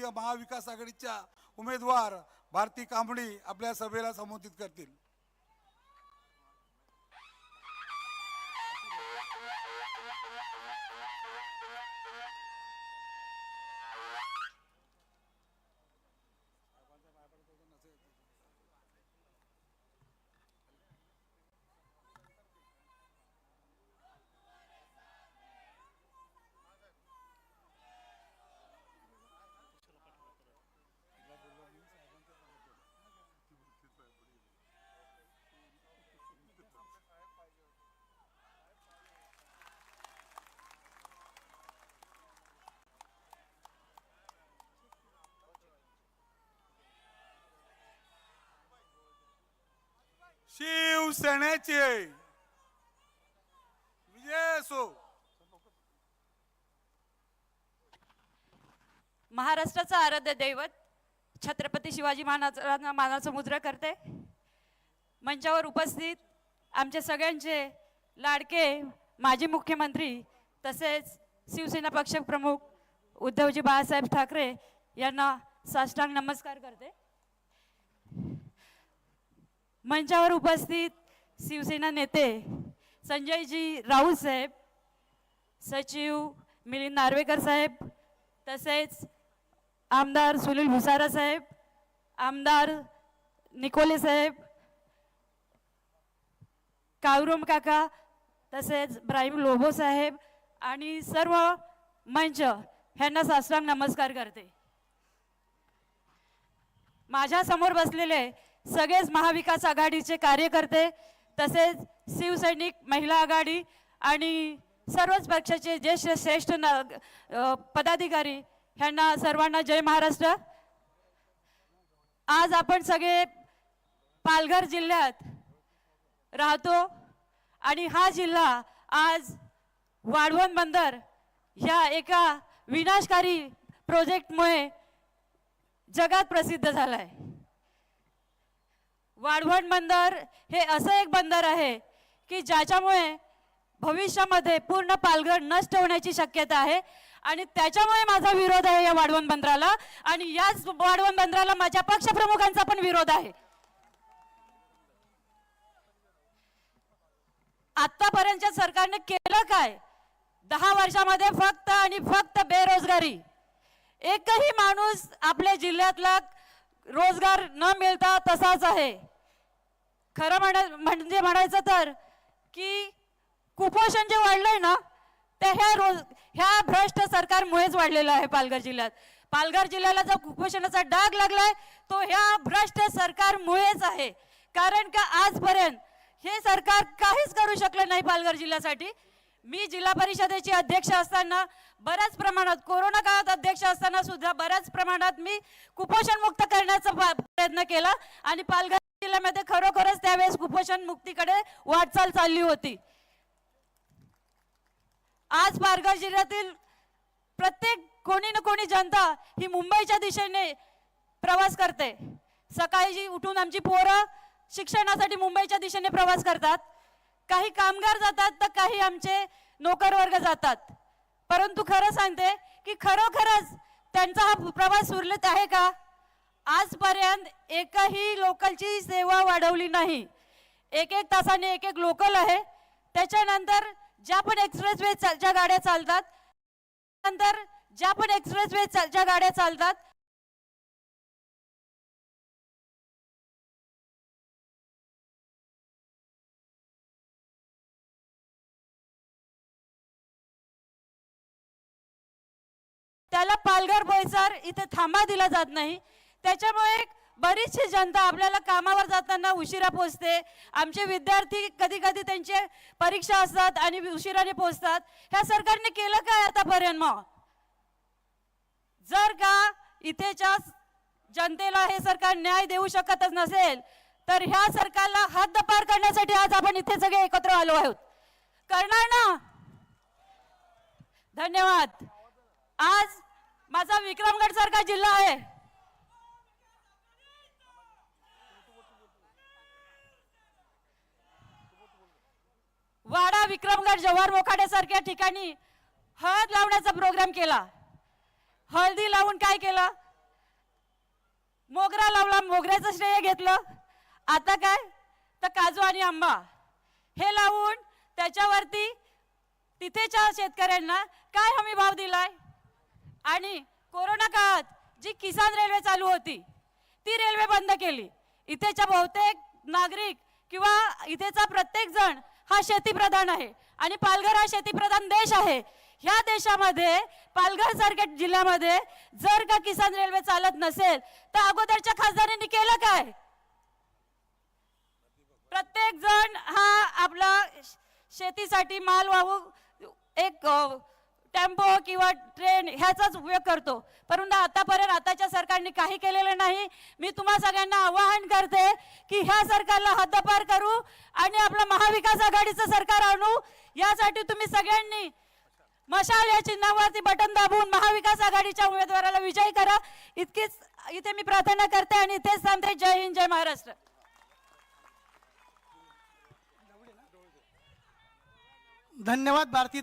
राष्ट्रीय महाविकास आघाडीच्या उमेदवार भारती कांबळी आपल्या सभेला संबोधित करतील. शिवसेनेचे विजय म्हणजे असो. महाराष्ट्राचं आराध्य दैवत छत्रपती शिवाजी महाराजांना मानाचं मुद्रा करते. मंचावर उपस्थित आमच्या सगळ्यांचे लाडके माजी मुख्यमंत्री तसेच शिवसेना पक्षप्रमुख उद्धवजी बाळासाहेब ठाकरे यांना साष्टांग नमस्कार करते. मंचावर उपस्थित शिवसेना नेते संजयजी राऊत साहेब सचिव मिलिंद नार्वेकर साहेब तसेच आमदार सुनील भुसारा साहेब आमदार निकोले साहेब कावरुम काका तसेच ब्राहिम लोबो साहेब आणि सर्व मंच ह्यांना साष्टांग नमस्कार करते. माझ्यासमोर बसलेले सगळेच महाविकास आघाडीचे कार्यकर्ते तसेच शिवसैनिक महिला आघाडी आणि सर्वच पक्षाचे ज्येष्ठ श्रेष्ठ ना पदाधिकारी ह्यांना सर्वांना जय महाराष्ट्र. आज आपण सगळे पालघर जिल्ह्यात राहतो आणि हा जिल्हा आज वाढवण बंदर ह्या एका विनाशकारी प्रोजेक्टमुळे जगात प्रसिद्ध झाला आहे वाढवण बंदर हे असं एक बंदर आहे की ज्याच्यामुळे भविष्यामध्ये पूर्ण पालघर नष्ट होण्याची शक्यता आहे. आणि त्याच्यामुळे माझा विरोध आहे या वाढवण बंदराला. आणि याच वाढवण बंदराला माझ्या पक्षप्रमुखांचा पण विरोध आहे. आतापर्यंतच्या सरकारने केलं काय? दहा वर्षामध्ये फक्त आणि फक्त बेरोजगारी. एकही माणूस आपल्या जिल्ह्यातला रोजगार न मिळता तसाच आहे. खरं म्हणा म्हणजे म्हणायचं तर की कुपोषण जे वाढलंय ना ते ह्या रोज ह्या भ्रष्ट सरकारमुळेच वाढलेलं आहे पालघर जिल्ह्यात. पालघर जिल्ह्याला जो कुपोषणाचा डाग लागलाय तो ह्या भ्रष्ट सरकारमुळेच आहे. कारण का आजपर्यंत हे सरकार काहीच करू शकलं नाही पालघर जिल्ह्यासाठी. मी जिल्हा परिषदेची अध्यक्ष असताना बऱ्याच प्रमाणात कोरोना काळात अध्यक्ष असताना सुद्धा बऱ्याच प्रमाणात मी कुपोषण मुक्त करण्याचा प्रयत्न केला आणि पालघर जिल्ह्यामध्ये खरोखरच त्यावेळेस कुपोषण मुक्तीकडे वाटचाल चालली होती. आज पालघर जिल्ह्यातील प्रत्येक कोणी ना कोणी जनता ही मुंबईच्या दिशेने प्रवास करते. सकाळी जी उठून आमची पोरं शिक्षणासाठी मुंबईच्या दिशेने प्रवास करतात. काही कामगार जातात तर काही आमचे नोकर वर्ग जातात. परंतु खरं सांगते की खरोखरच त्यांचा हा प्रवास सुरळीत आहे का? आजपर्यंत एकही लोकलची सेवा वाढवली नाही. एक एक तासाने एक एक लोकल आहे. त्याच्यानंतर ज्या पण एक्सप्रेसवे च्या गाड्या चालतात नंतर ज्या पण एक्सप्रेसवे च्या गाड्या चालतात त्याला पालघर बोईसर इथे थांबा दिला जात नाही. त्याच्यामुळे बरीचशी जनता आपल्याला कामावर जाताना उशिरा पोचते आमचे विद्यार्थी कधी कधी त्यांचे परीक्षा असतात आणि उशिराने पोचतात ह्या सरकारने केलं काय आतापर्यंत मग? जर का इथेच्या जनतेला हे सरकार न्याय देऊ शकतच नसेल तर ह्या सरकारला हद्दपार करण्यासाठी आज आपण इथे सगळे एकत्र आलो आहोत. करणार ना? धन्यवाद. आज माझा विक्रमगड सारखा जिल्हा आहे. विक्रमगड जव्हार मोखाड्यासारख्या ठिकाणी हळद लावण्याचा प्रोग्राम केला. हळदी लावून काय केलं? मोगरा लावला मोगऱ्याचं श्रेय घेतलं. आता काय? तर काजू आणि आंबा. हे लावून त्याच्यावरती तिथेच्या शेतकऱ्यांना काय हमी भाव दिलाय? आणि कोरोना काळात जी किसान रेल्वे चालू होती ती रेल्वे बंद केली. इथेच्या बहुतेक नागरिक किंवा इथेचा प्रत्येक जण हा शेतीप्रधान आहे. आणि पालघर हा शेतीप्रधान देश आहे. ह्या देशामध्ये पालघर सारख्या जिल्ह्यामध्ये जर का किसान रेल्वे चालत नसेल तर अगोदरच्या खासदारांनी केलं काय? प्रत्येक जण हा आपला शेतीसाठी माल वाहू एक टेम्पो किंवा ट्रेन ह्याचाच उपयोग करतो. परंतु आतापर्यंत आताच्या सरकारने काही केलेलं नाही. मी तुम्हा सगळ्यांना आवाहन करते की ह्या सरकारला हद्दपार करू आणि आपलं महाविकास आघाडीचं सरकार आणू. यासाठी तुम्ही सगळ्यांनी मशाल या चिन्हावरती बटन दाबून महाविकास आघाडीच्या उमेदवाराला विजयी करा. इतकीच इथे मी प्रार्थना करते आणि इथेच थांबते. जय हिंद जय महाराष्ट्र. धन्यवाद भारती